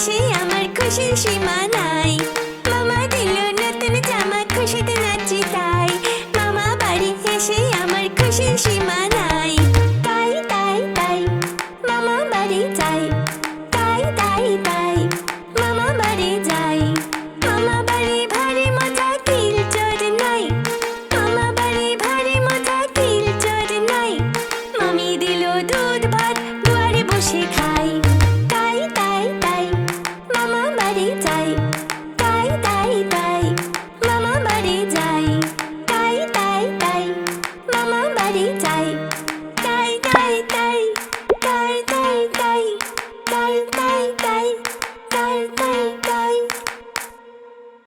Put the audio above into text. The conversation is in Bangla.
আকাশে আমার খুশির সীমা নাই মামা দিল নতুন জামা খুশিতে নাচি তাই। মামা বাড়ি এসে আমার খুশির সীমা নাই যাই। তাই তাই তাই মামা বাড়ি যাই। তাই তাই তাই মামা বাড়ি যাই।